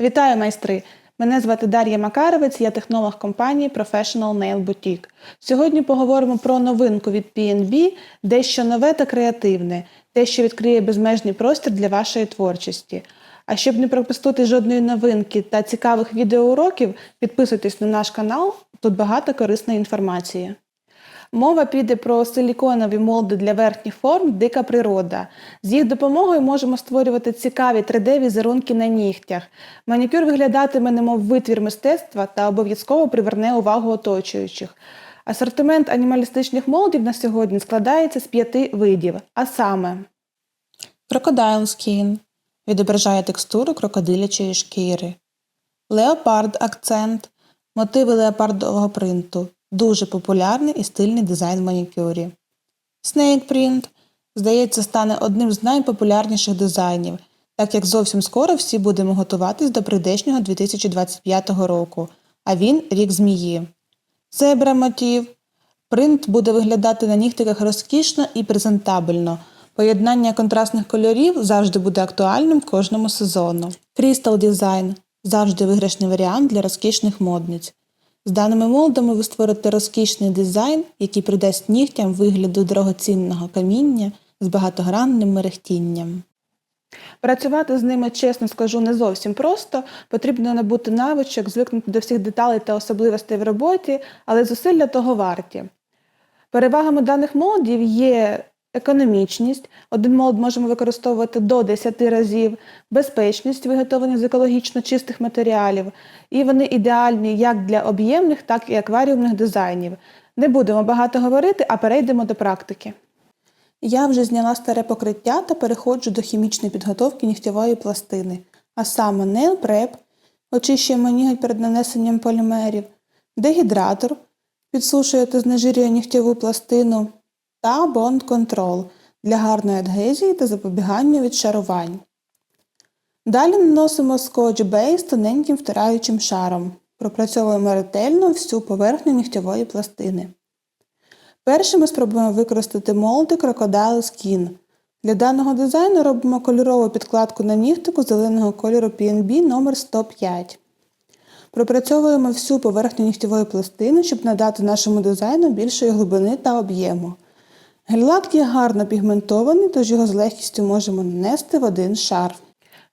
Вітаю, майстри! Мене звати Дар'я Макаровець, я технолог компанії Professional Nail Boutique. Сьогодні поговоримо про новинку від PNB, дещо нове та креативне, те, що відкриє безмежний простір для вашої творчості. А щоб не пропустити жодної новинки та цікавих відеоуроків, підписуйтесь на наш канал, тут багато корисної інформації. Мова піде про силіконові молди для верхніх форм Дика природа. З їх допомогою можемо створювати цікаві 3D-візерунки на нігтях. Манікюр виглядатиме немов витвір мистецтва та обов'язково приверне увагу оточуючих. Асортимент анімалістичних молдів на сьогодні складається з п'яти видів, а саме Crocodile Skin відображає текстуру крокодилячої шкіри. Leopard акцент мотиви леопардового принту. Дуже популярний і стильний дизайн в манікюрі. Snake Print, здається, стане одним з найпопулярніших дизайнів, так як зовсім скоро всі будемо готуватись до прийдешнього 2025 року, а він рік змії. Зебра мотив. Принт буде виглядати на нігтиках розкішно і презентабельно. Поєднання контрастних кольорів завжди буде актуальним кожному сезону. Crystal Design завжди виграшний варіант для розкішних модниць. З даними молдами ви створите розкішний дизайн, який придасть нігтям вигляду дорогоцінного каміння з багатогранним мерехтінням. Працювати з ними, чесно скажу, не зовсім просто. Потрібно набути навичок, звикнути до всіх деталей та особливостей в роботі, але зусилля того варті. Перевагами даних молдів є економічність. Один молд можемо використовувати до 10 разів, безпечність виготовлення з екологічно чистих матеріалів, і вони ідеальні як для об'ємних, так і акваріумних дизайнів. Не будемо багато говорити, а перейдемо до практики. Я вже зняла старе покриття та переходжу до хімічної підготовки нігтєвої пластини, а саме Nail Prep, очищуємо ніготь перед нанесенням полімерів, дегідратор, підсушує та знежирює нігтєву пластину, та Control для гарної адгезії та запобігання відшарувань. Далі наносимо скотч бейс тоненьким втираючим шаром. Пропрацьовуємо ретельно всю поверхню нігтєвої пластини. Першим ми спробуємо використати молди Crocodile Skin. Для даного дизайну робимо кольорову підкладку на нігтику зеленого кольору PNB номер 105 Пропрацьовуємо всю поверхню нігтєвої пластини, щоб надати нашому дизайну більшої глибини та об'єму. Гель-лак є гарно пігментований, тож його з легкістю можемо нанести в один шар.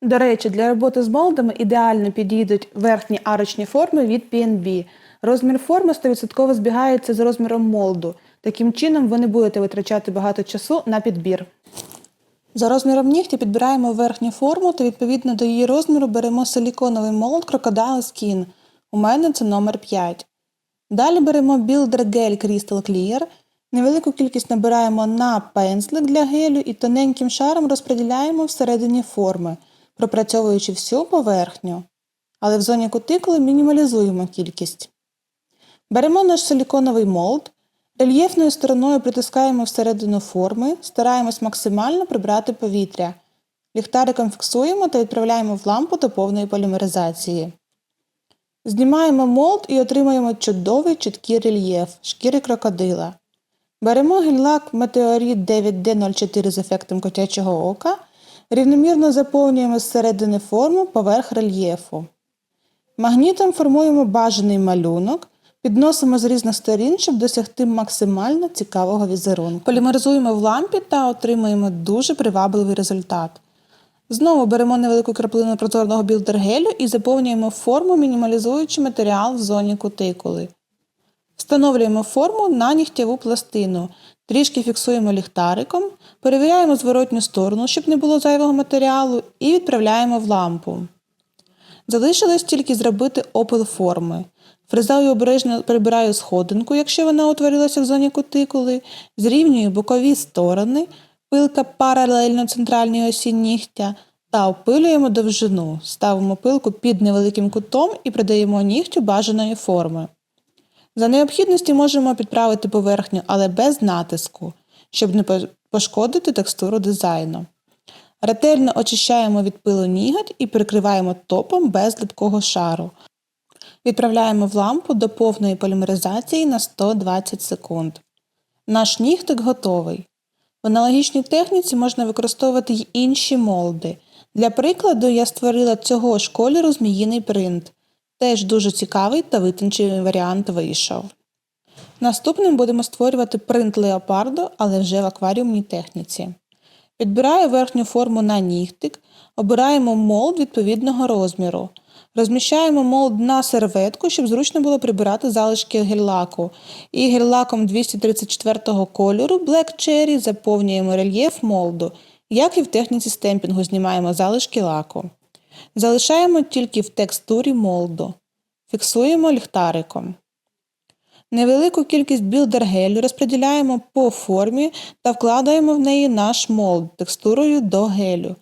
До речі, для роботи з молдами ідеально підійдуть верхні арочні форми від PNB. Розмір форми 100% збігається з розміром молду. Таким чином ви не будете витрачати багато часу на підбір. За розміром нігтя підбираємо верхню форму та відповідно до її розміру беремо силіконовий молд Crocodile Skin. У мене це номер 5. Далі беремо Builder Gel Crystal Clear. Невелику кількість набираємо на пензлик для гелю і тоненьким шаром розподіляємо всередині форми, пропрацьовуючи всю поверхню. Але в зоні кутикули мінімалізуємо кількість. Беремо наш силіконовий молд, рельєфною стороною притискаємо всередину форми, стараємось максимально прибрати повітря. Ліхтариком фіксуємо та відправляємо в лампу до повної полімеризації. Знімаємо молд і отримуємо чудовий чіткий рельєф шкіри крокодила. Беремо гель-лак Meteorit 9D04 з ефектом котячого ока, рівномірно заповнюємо зсередини форму поверх рельєфу. Магнітом формуємо бажаний малюнок, підносимо з різних сторін, щоб досягти максимально цікавого візерунку. Полімеризуємо в лампі та отримуємо дуже привабливий результат. Знову беремо невелику краплину прозорного білдергелю і заповнюємо форму, мінімалізуючи матеріал в зоні кутикули. Встановлюємо форму на нігтєву пластину, трішки фіксуємо ліхтариком, перевіряємо зворотню сторону, щоб не було зайвого матеріалу, і відправляємо в лампу. Залишилось тільки зробити опил форми. Фрезою обережно прибираю сходинку, якщо вона утворилася в зоні кутикули, зрівнюю бокові сторони, пилка паралельно центральній осі нігтя та опилюємо довжину. Ставимо пилку під невеликим кутом і придаємо нігтю бажаної форми. За необхідності можемо підправити поверхню, але без натиску, щоб не пошкодити текстуру дизайну. Ретельно очищаємо від пилу ніготь і прикриваємо топом без липкого шару. Відправляємо в лампу до повної полімеризації на 120 секунд. Наш нігтик готовий. В аналогічній техніці можна використовувати й інші молди. Для прикладу я створила цього ж кольору зміїний принт. Теж дуже цікавий та витончений варіант вийшов. Наступним будемо створювати принт леопарду, але вже в акваріумній техніці. Підбираю верхню форму на нігтик, обираємо молд відповідного розміру. Розміщаємо молд на серветку, щоб зручно було прибирати залишки гель-лаку. І гель-лаком 234 кольору Black Cherry заповнюємо рельєф молду, як і в техніці стемпінгу знімаємо залишки лаку. Залишаємо тільки в текстурі молду. Фіксуємо ліхтариком. Невелику кількість білдер-гелю розподіляємо по формі та вкладаємо в неї наш молд текстурою до гелю.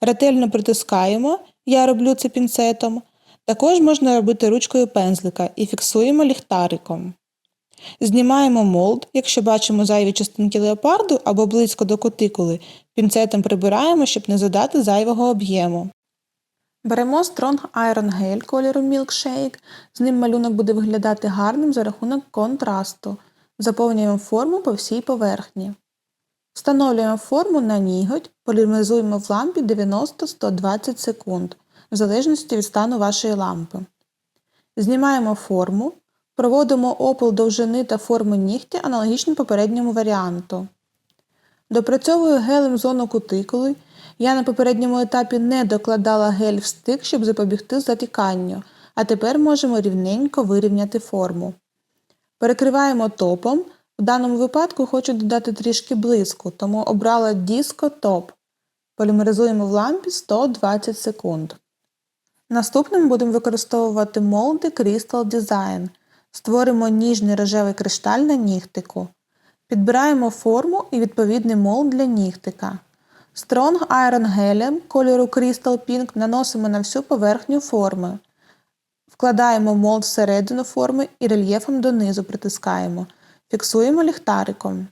Ретельно притискаємо, я роблю це пінцетом. Також можна робити ручкою пензлика і фіксуємо ліхтариком. Знімаємо молд, якщо бачимо зайві частинки леопарду або близько до кутикули, пінцетом прибираємо, щоб не задати зайвого об'єму. Беремо Strong Iron Gel кольору Milkshake. З ним малюнок буде виглядати гарним за рахунок контрасту. Заповнюємо форму по всій поверхні. Встановлюємо форму на ніготь, полімеризуємо в лампі 90-120 секунд, в залежності від стану вашої лампи. Знімаємо форму, проводимо опил довжини та форми нігтя аналогічно попередньому варіанту. Допрацьовую гелем зону кутикули. Я на попередньому етапі не докладала гель в стик, щоб запобігти затіканню, а тепер можемо рівненько вирівняти форму. Перекриваємо топом. В даному випадку хочу додати трішки блиску, тому обрала Disco Top. Полімеризуємо в лампі 120 секунд. Наступним будемо використовувати молди Crystal Design. Створимо ніжний рожевий кришталь на нігтику. Підбираємо форму і відповідний молд для нігтика. Strong Iron Gel кольору Crystal Pink наносимо на всю поверхню форми. Вкладаємо молд всередину форми і рельєфом донизу притискаємо. Фіксуємо ліхтариком.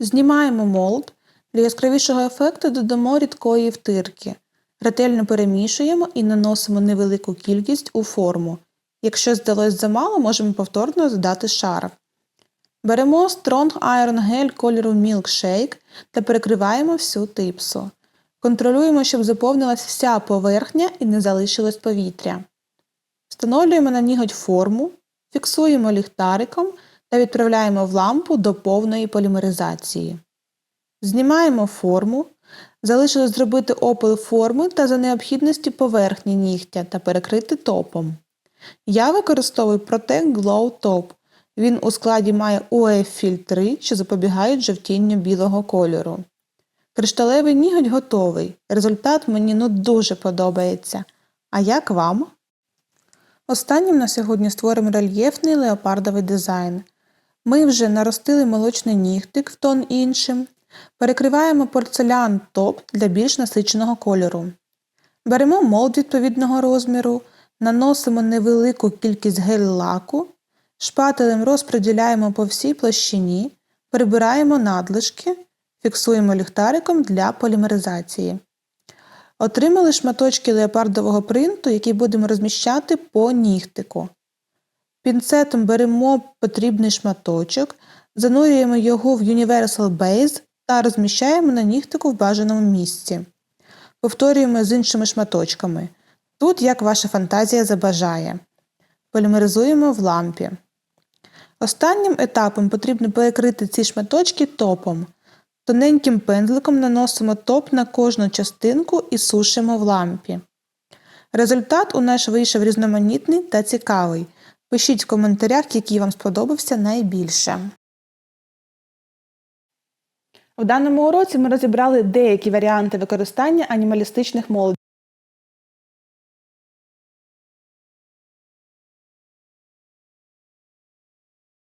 Знімаємо молд. Для яскравішого ефекту додамо рідкої втирки. Ретельно перемішуємо і наносимо невелику кількість у форму. Якщо здалось замало, можемо повторно додати шар. Беремо Strong Iron Gel кольору Milkshake та перекриваємо всю типсу. Контролюємо, щоб заповнилась вся поверхня і не залишилось повітря. Встановлюємо на ніготь форму, фіксуємо ліхтариком та відправляємо в лампу до повної полімеризації. Знімаємо форму. Залишилось зробити опил форми та за необхідності поверхні нігтя та перекрити топом. Я використовую Protect Glow Top. Він у складі має UF-фільтри, що запобігають жовтінню білого кольору. Кришталевий ніготь готовий. Результат мені ну дуже подобається. А як вам? Останнім на сьогодні створимо рельєфний леопардовий дизайн. Ми вже наростили молочний нігтик в тон іншим. Перекриваємо порцелян топ для більш насиченого кольору. Беремо молд відповідного розміру, наносимо невелику кількість гель-лаку, шпателем розподіляємо по всій площині, прибираємо надлишки, фіксуємо ліхтариком для полімеризації. Отримали шматочки леопардового принту, які будемо розміщати по нігтику. Пінцетом беремо потрібний шматочок, занурюємо його в Universal Base та розміщаємо на нігтику в бажаному місці. Повторюємо з іншими шматочками. Тут як ваша фантазія забажає. Полімеризуємо в лампі. Останнім етапом потрібно перекрити ці шматочки топом. Тоненьким пензликом наносимо топ на кожну частинку і сушимо в лампі. Результат у нас вийшов різноманітний та цікавий. Пишіть в коментарях, який вам сподобався найбільше. В даному уроці ми розібрали деякі варіанти використання анімалістичних молодів.